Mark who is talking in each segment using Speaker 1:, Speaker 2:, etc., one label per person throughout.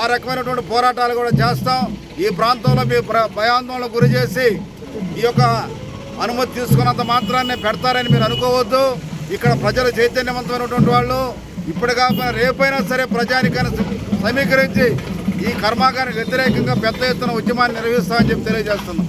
Speaker 1: ఆ రకమైనటువంటి పోరాటాలు కూడా చేస్తాం ఈ ప్రాంతంలో మీ ప్ర గురి చేసి ఈ యొక్క అనుమతి తీసుకున్నంత మాత్రాన్ని పెడతారని మీరు అనుకోవద్దు ఇక్కడ ప్రజలు చైతన్యవంతమైనటువంటి వాళ్ళు ఇప్పుడు కాకుండా రేపైనా సరే ప్రజానికైనా సమీకరించి ఈ కర్మాగారానికి వ్యతిరేకంగా పెద్ద ఎత్తున ఉద్యమాన్ని నిర్వహిస్తామని చెప్పి తెలియజేస్తున్నాం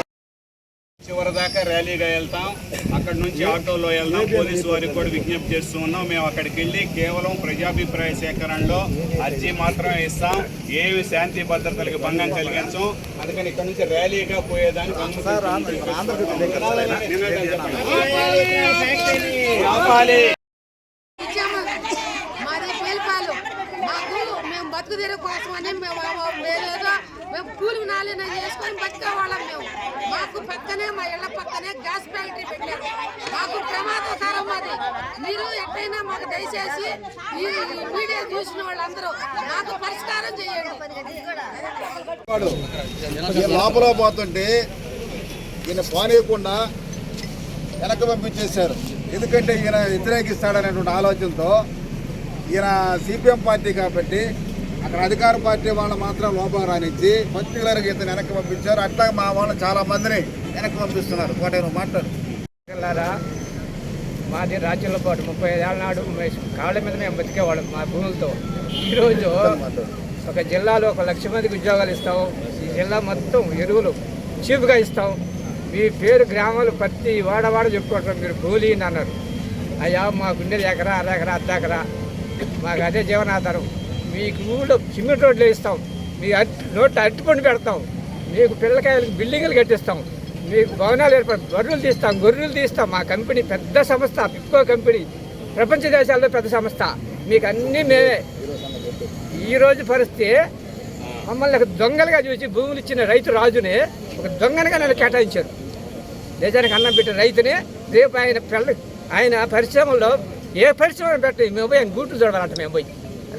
Speaker 2: దాకా ర్యాలీగా వెళ్తాం. అక్కడ నుంచి ఆటోలో వెళ్దాం. పోలీసు వారికి కూడా విజ్ఞప్తి చేస్తూ ఉన్నాం. మేము అక్కడికి వెళ్ళి కేవలం ప్రజాభిప్రాయ సేకరణలో అర్జీ మాత్రమే ఇస్తాం. ఏవి శాంతి భద్రతలకు భంగం కలిగించం. అందుకని ఇక్కడ నుంచి ర్యాలీగా పోయేదానికి ఆపాలి
Speaker 3: ఇచ్చాము మాది పేలిపాలు మాకు మేము బతుకు తీరు కోసం అని మేము మేమేదో మేము కూలి నాలిన చేసుకొని బతికేవాళ్ళం మేము. మాకు పక్కనే మా ఇళ్ళ పక్కనే గ్యాస్ ఫ్యాక్టరీ పెట్టారు. మాకు ప్రమాదకరం అది. మీరు ఎట్లయినా మాకు దయచేసి ఈ మీడియా చూసిన వాళ్ళందరూ మాకు పరిష్కారం చేయండి.
Speaker 1: లోపల పోతుంటే ఈయన పోనీయకుండా వెనక పంపించేశారు. ఎందుకంటే ఈయన వ్యతిరేకిస్తాడనేటువంటి ఆలోచనతో ఈయన సిపిఎం పార్టీ కాబట్టి అక్కడ అధికార పార్టీ వాళ్ళు మాత్రం లోపల రానిచ్చి పర్టికులర్గా ఇతను వెనక్కి పంపించారు. అట్లా మా వాళ్ళు చాలా మందిని వెనక్కి పంపిస్తున్నారు. కోట నువ్వు
Speaker 4: మాది రాజ్యాల పాటు ముప్పై ఏళ్ళ నాడు మేము కాళ్ళ మీద మేము బతికేవాళ్ళం మా భూములతో. ఈరోజు ఒక జిల్లాలో ఒక లక్ష మందికి ఉద్యోగాలు ఇస్తాం. ఈ జిల్లా మొత్తం ఎరువులు చీప్గా ఇస్తాం. మీ పేరు గ్రామాలు ప్రతి వాడవాడ చెప్పుకుంటాం మీరు కూలీ అని అన్నారు. అయ్యా మాకుండేది ఎకరా అర ఎకరా అర్ధ ఎకరా. మాకు అదే జీవనాధారం. మీకు ఊళ్ళో సిమెంట్ రోడ్లు వేస్తాం. మీ అరటి నోట్ అరటిపండు పెడతాం మీకు పిల్లకాయలకు బిల్డింగులు కట్టిస్తాం. మీకు భవనాలు ఏర్పడి గొర్రెలు తీస్తాం గొర్రెలు తీస్తాం. మా కంపెనీ పెద్ద సంస్థ పిప్కో కంపెనీ. ప్రపంచ దేశాల్లో పెద్ద సంస్థ. మీకు అన్నీ మేమే. ఈరోజు పరిస్థితి మమ్మల్ని ఒక దొంగలుగా చూసి భూములు ఇచ్చిన రైతు రాజుని ఒక దొంగనగా నన్ను కేటాయించారు. దేశానికి అన్నం పెట్టిన రైతుని రేపు ఆయన పిల్ల ఆయన పరిశ్రమలో ఏ పరిశ్రమ పెట్టి మేము పోయి ఆయన గూట్లు చూడాలంట మేము పోయి.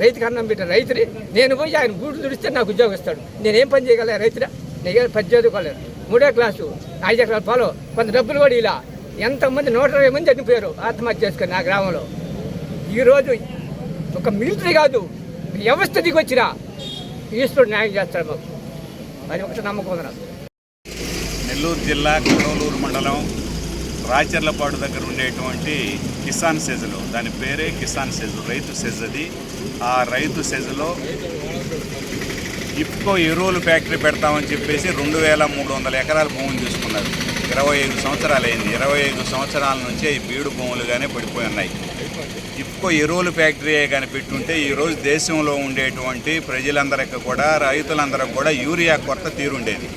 Speaker 4: రైతుకి అన్నం పెట్టిన రైతుని నేను పోయి ఆయన గూడు తుడిస్తే నాకు ఉద్యోగం ఇస్తాడు. నేనేం పని చేయగలను రైతురా నేను పని చదువుకోలేదు మూడో క్లాసు ఐదో క్లాస్ పొలం కొంత డబ్బులు కూడా ఇలా. ఎంతమంది నూట ఇరవై మంది చనిపోయారు? ఆత్మహత్య చేసుకుని నా గ్రామంలో. ఈరోజు ఒక మిలిటరీ కాదు వ్యవస్థ దిగొచ్చినా ఈశ్వరుడు న్యాయం చేస్తాడు మాకు. అది ఒకటి నమ్మకం
Speaker 2: నెల్లూరు జిల్లా కడవలూరు మండలం రాచర్లపాడు దగ్గర ఉండేటువంటి కిసాన్ సెజలు. దాని పేరే కిసాన్ సెజు రైతు సెజ్ అది. ఆ రైతు సెజులో ఇఫ్కో ఎరువులు ఫ్యాక్టరీ పెడతామని చెప్పేసి రెండు వేల మూడు వందల ఎకరాల భూమిని తీసుకున్నారు. ఇరవై ఐదు సంవత్సరాలు అయింది. ఇరవై ఐదు సంవత్సరాల నుంచే ఈ బీడు భూములుగానే పడిపోయి ఉన్నాయి. ఇఫ్కో ఎరువుల ఫ్యాక్టరీయే కానీ పెట్టుంటే ఈరోజు దేశంలో ఉండేటువంటి ప్రజలందరికీ కూడా రైతులందరికీ కూడా యూరియా కొరత తీరుండేది.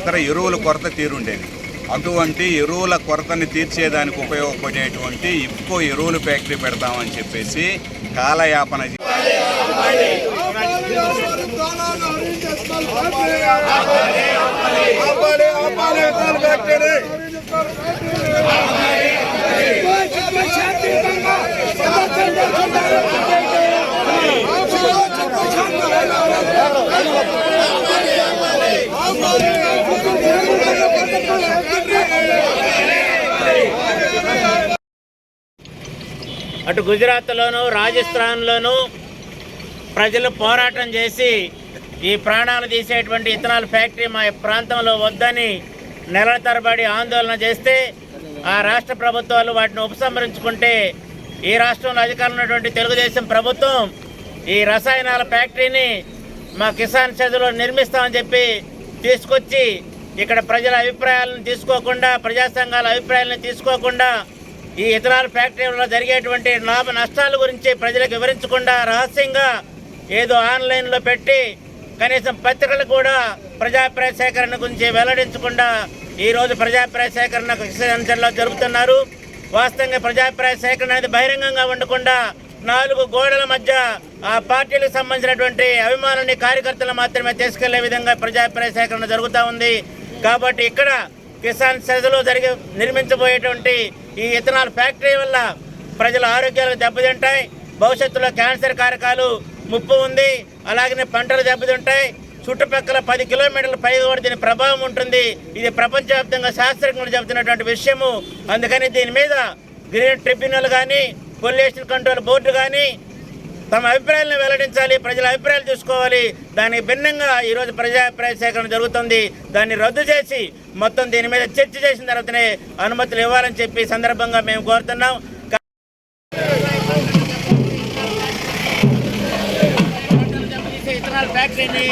Speaker 2: ఇతర ఎరువుల కొరత తీరుండేది. అటువంటి ఎరువుల కొరతని తీర్చేదానికి ఉపయోగపడేటువంటి ఇఫ్కో ఎరువుల ఫ్యాక్టరీ పెడతామని చెప్పేసి కాలయాపన Thank
Speaker 1: you ఆపాలి, ఇతరుల ఫ్యాక్టరీ.
Speaker 5: అటు గుజరాత్లోను రాజస్థాన్లోనూ ప్రజలు పోరాటం చేసి ఈ ప్రాణాలు తీసేటువంటి ఇథనాల్ ఫ్యాక్టరీ మా ప్రాంతంలో వద్దని నెలల తరబడి ఆందోళన చేస్తే ఆ రాష్ట్ర ప్రభుత్వాలు వాటిని ఉపసంహరించుకుంటే ఈ రాష్ట్రంలో అధికారంలో ఉన్నటువంటి తెలుగుదేశం ప్రభుత్వం ఈ రసాయనాల ఫ్యాక్టరీని మా కిసాన్ చదువులో నిర్మిస్తామని చెప్పి తీసుకొచ్చి ఇక్కడ ప్రజల అభిప్రాయాలను తీసుకోకుండా ప్రజా సంఘాల అభిప్రాయాలను తీసుకోకుండా ఈ ఇథనాల్ ఫ్యాక్టరీలో జరిగేటువంటి లాభ నష్టాల గురించి ప్రజలకు వివరించకుండా రహస్యంగా ఏదో ఆన్లైన్లో పెట్టి కనీసం పత్రికలు కూడా ప్రజాభిప్రాయ సేకరణ గురించి వెల్లడించకుండా ఈరోజు ప్రజాభిప్రాయ సేకరణ కిసాన్లో జరుపుతున్నారు. వాస్తవంగా ప్రజాభిప్రాయ సేకరణ అనేది బహిరంగంగా ఉండకుండా నాలుగు గోడల మధ్య ఆ పార్టీలకు సంబంధించినటువంటి అభిమానుల్ని కార్యకర్తలు మాత్రమే తీసుకెళ్ళే విధంగా ప్రజాభిప్రాయ సేకరణ జరుగుతూ ఉంది. కాబట్టి ఇక్కడ కిసాన్ సెజలో జరిగి నిర్మించబోయేటువంటి ఈ ఇథనాల్ ఫ్యాక్టరీ వల్ల ప్రజల ఆరోగ్యాలు దెబ్బతింటాయి భవిష్యత్తులో క్యాన్సర్ కారకాలు ముప్పు ఉంది అలాగనే పంటలు దెబ్బతింటాయి. చుట్టుపక్కల పది కిలోమీటర్ల పై కూడా దీని ప్రభావం ఉంటుంది. ఇది ప్రపంచవ్యాప్తంగా శాస్త్రజ్ఞులు చెబుతున్నటువంటి విషయము. అందుకని దీని మీద గ్రీన్ ట్రిబ్యునల్ కానీ పొల్యూషన్ కంట్రోల్ బోర్డు కానీ తమ అభిప్రాయాలను వెల్లడించాలి ప్రజల అభిప్రాయాలు చూసుకోవాలి. దానికి భిన్నంగా ఈరోజు ప్రజాభిప్రాయ సేకరణ జరుగుతుంది. దాన్ని రద్దు చేసి మొత్తం దీని మీద చర్చ చేసిన తర్వాతనే అనుమతులు ఇవ్వాలని చెప్పి సందర్భంగా మేము కోరుతున్నాం. ఫ్యాక్టరీని